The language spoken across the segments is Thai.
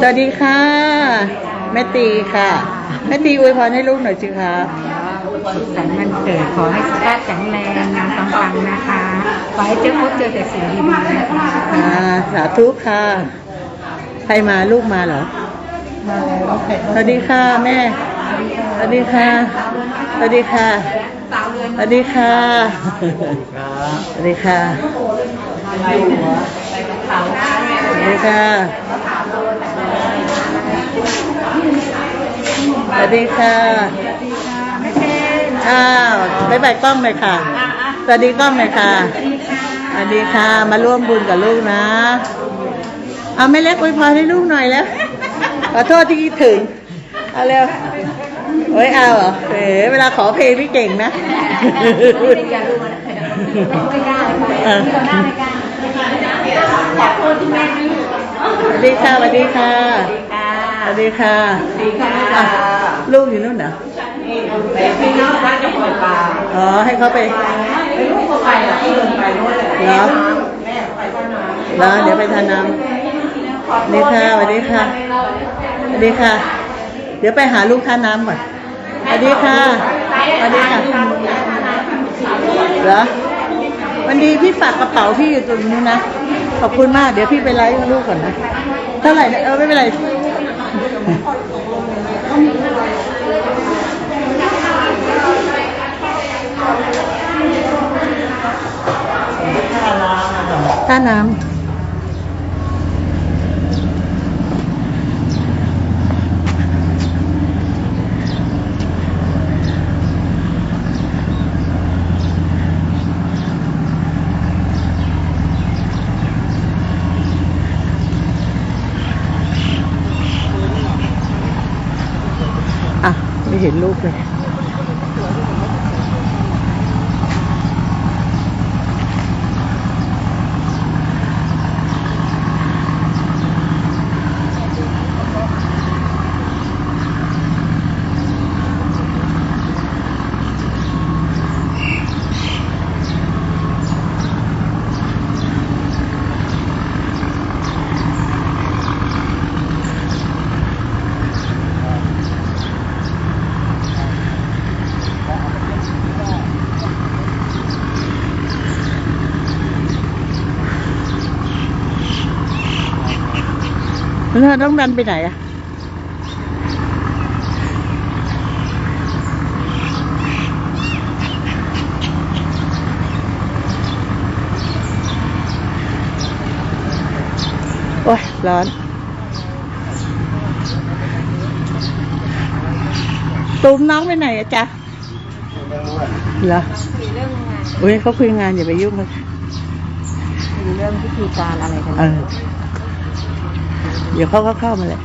สวัสดีค่ะ แม่ตีค่ะ แม่ตีอวยพรให้ลูกหน่อยสิคะสุขสันต์วันเกิดขอให้สุขภาพแข็งแรงงานปังๆนะคะขอให้เจอพบเจอแต่สิ่งดีๆนะคะอ่าสาธุค่ะ ใครมาลูกมาเหรอมาแล้วสวัสดีค่ะแม่ สวัสดีค่ะ สวัสดีค่ะ สวัสดีค่ะ สวัสดีค่ะ สวัสดีค่ะ สวัสดีค่ะ อ้าวไปไปกล้องเลยค่ะ สวัสดีกล้องเลยค่ะ สวัสดีค่ะ มาร่วมบุญกับลูกนะ เอาไม่เล็กอวยพรให้ลูกหน่อยแล้ว ขอโทษที่คิดถึง เอาเร็วเฮ้ยเอาเหรอเอ๋เวลาขอเพลงพี่เก่งนะเออสวัสดีค่ะสวัสดีค่ะ สวัสดีค่ะอะลูกอยู่นู่นเหรอพี่น้องร้านจะปล่อยปลาอ๋อ ให้เขาไปลูกเขาไปอะที่เดินไปนู่นแหละเหรอแม่ไปบ้านน้ำเหรอเดี๋ยวไปทานน้ำสวัสดีค่ะสวัสดีค่ะสวัสดีค่ะ เดี๋ยวไปหาลูกทานน้ำก่อนสวัสดีค่ะสวัสดีค่ะเหรอวันดีพี่ฝากกระเป๋าพี่อยู่ตรงนู้นนะ ขอบคุณมาก เดี๋ยวพี่ไปไลฟ์กับลูกก่อนนะ เท่าไหร่นะเออไม่เป็นไร ท่าน้ำ อ่ะ เห็นลูกเลย เธอต้องดันไปไหนอะโอ้ย ร้อน ตูมน้องไปไหนอะจ๊ะเหรออุ้ยเขาคุยงานอย่าไปยุ่งเลยมีเรื่องพิธีการอะไรกันเออ เดี๋ยวเขาก็เข้ามาแหละ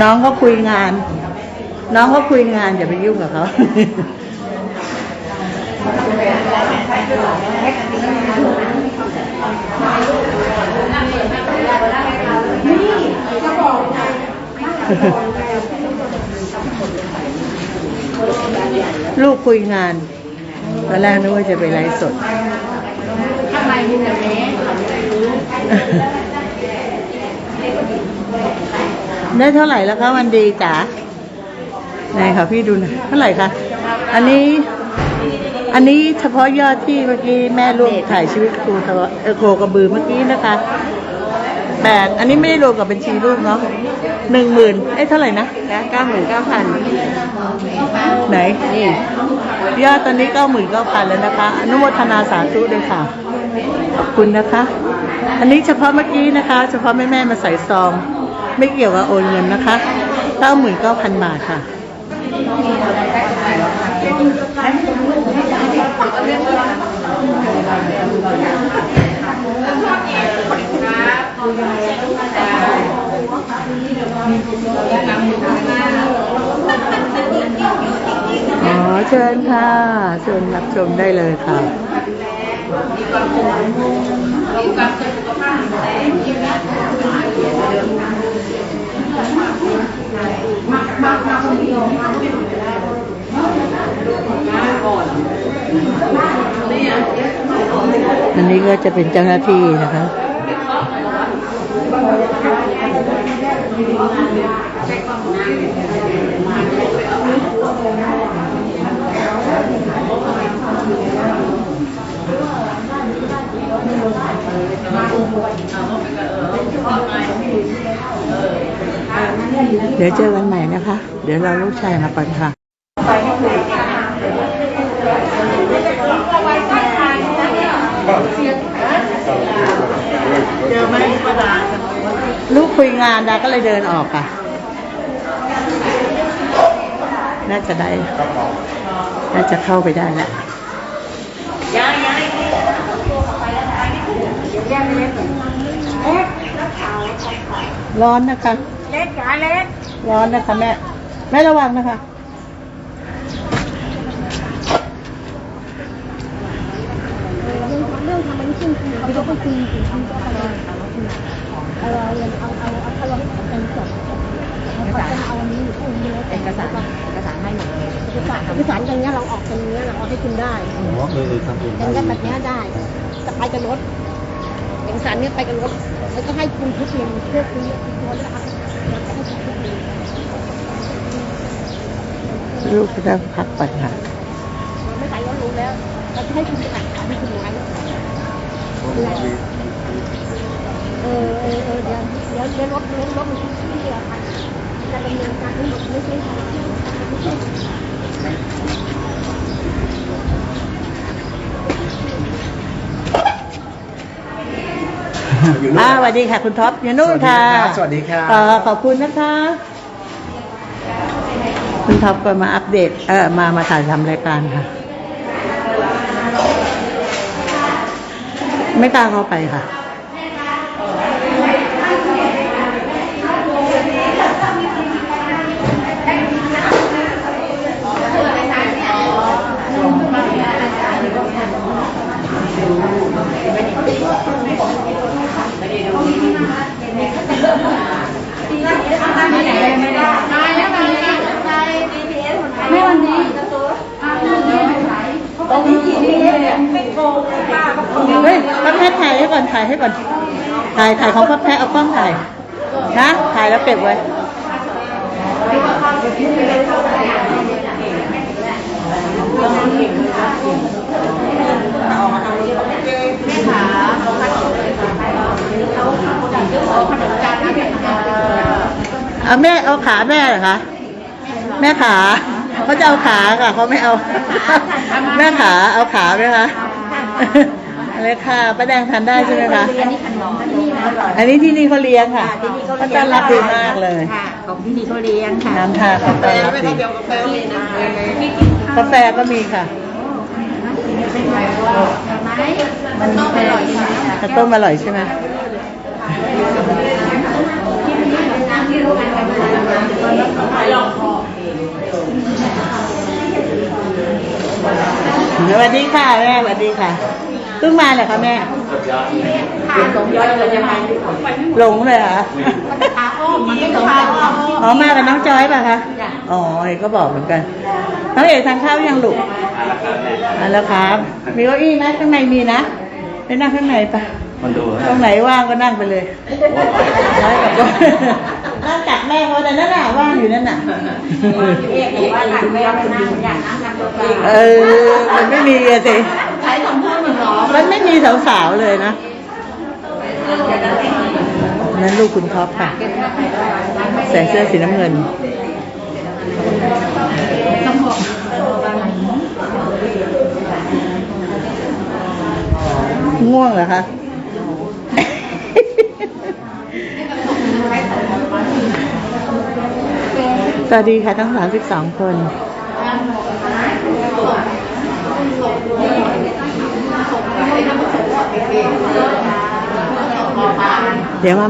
น้องเขาคุยงาน น้องเขาคุยงานอย่าไปยุ่งกับเขาลูกคุยงานตอนแรกนึกว่าจะไปไลฟ์สดทำไมมีแบบนี้ ได้เท่าไหร่แล้วคะวันดีจ๋าไหนคะพี่ดูหน่อยเท่าไหร่คะอันนี้ อันนี้เฉพาะยอดที่เมื่อกี้แม่ร่วมถ่ายชีวิตครูทวเออโคกระบือเมื่อกี้นะคะแปดอันนี้ไม่ได้รวมกับบัญชีลูกเนาะหนึ่งหมื่นเอ้ยเท่าไหร่นะเก้าหมื่นเก้าพันไหนนี่ยอดตอนนี้เก้าหมื่นเก้าพันแล้วนะคะอนุโมทนาสาธุเลยค่ะ ขอบคุณนะคะ อันนี้เฉพาะเมื่อกี้นะคะ เฉพาะแม่แม่ๆมาใส่ซอง ไม่เกี่ยวกับโอนเงินนะคะเก้าหมื่นเก้าพันบาทค่ะอ๋อเชิญค่ะเชิญรับชมได้เลยค่ะ อันนี้ก็จะเป็นเจ้าหน้าที่นะคะเดี๋ยวเจอกันใหม่นะคะ เดี๋ยวเราลูกชายมาก่อนค่ะ เจอไหมประดาลูกคุยงานดาก็เลยเดินออกค่ะ น่าจะได้ น่าจะเข้าไปได้แหละร้อนนะคะ เล็กจ๋าเล็ก ร้อนนะคะแม่ แม่ระวังนะคะ เรื่องทำมันขึ้น คือเขาก็คุยถึงทำก็ตลอดเอาเอาเอาเอาเอาเขาลองเป็นสดเขาจะเอาอันนี้หรือพวกนี้แล้วเอกสารเอกสารให้หมดเลยเอกสารเอกสารอย่างเงี้ยเราออกเป็นเงี้ยเราเอาให้คุณได้อ๋อเออเออทำเองอได้ย่างเงี้ยแบบเนี้ยได้จะไปกับรถเอกสารเนี้ยไปกับรถแล้วก็ให้คุณทุกเรียนเพื่อคุณคุณตัวแล้วเอาให้คุณทุกเรียนลูกจะได้พักก่อนค่ะไม่ใส่ก็รู้แล้วเราจะให้คุณอ่านข่าวให้คุณไว้ เออเออเออเดี๋ยวเดี๋ยวเดี๋ยวรถรถรถมันที่อะค่ะจะดำเนินการทั้งหมดไม่ใช่ค่ะไม่ใช่อ่าสวัสดีค่ะ คุณท็อปอยู่นู่นค่ะสวัสดีครับ เอ่อขอบคุณนะคะ คุณท็อปก็มาอัปเดตเออมามาถ่ายทำรายการค่ะ ไม่กล้าเข้าไปค่ะ ไม่วันนี้ เฮ้ยป้าแพทย์ ถ่ายให้ก่อนถ่ายให้ก่อนถ่ายถ่ายของป้าแพทย์เอากล้องถ่ายนะถ่ายแล้วเก็บไว้เอาแม่เอาขาแม่เหรอคะแม่ขาเขาจะเอาขาค่ะเขาไม่เอา แม่ขาเอาขาไหมคะ อะไรค่ะป้าแดงทานได้ใช่ไหมคะ อันนี้ขนมที่นี่นะอันนี้ที่นี่เขาเลี้ยงค่ะที่นี่เขาเขาเลี้ยงต้อนรับดีมากเลย ค่ะ ของที่นี่เขาเลี้ยงค่ะน้ำทาเขาต้อนรับดีกาแฟก็มีค่ะมันต้องอร่อยค่ะข้าวต้มอร่อยใช่ไหมสวัสดีค่ะแม่สวัสดีค่ะ เพิ่งมาเหรอคะแม่ค่ะสมย้อยเราจะมาหลงเลยเหรอขาอ้อมมันไม่ตรงกันอ๋อมากับน้องจอยป่ะคะอ๋อเอกก็บอกเหมือนกันน้องเอกทานข้าวยังลูกทานแล้วครับ มีเก้าอี้ไหมข้างในมีนะไปนั่งข้างในปะมันดูตรงไหนว่างก็นั่งไปเลยร้อยกับนั่งจับแม่เขาแต่นั่นน่ะว่างอยู่นั่นน่ะเอ๊ะบอกว่าหลังแม่ไปนั่งอยากนั่งนั่งตัวกลางเออมันไม่มีอะสิใช้คำพูด มันไม่มีสาวๆเลยนะนั่นลูกคุณท็อปค่ะ ใส่เสื้อสีน้ำเงินง่วงเหรอคะสวัสดีค่ะทั้ง32คน เดี๋ยวมา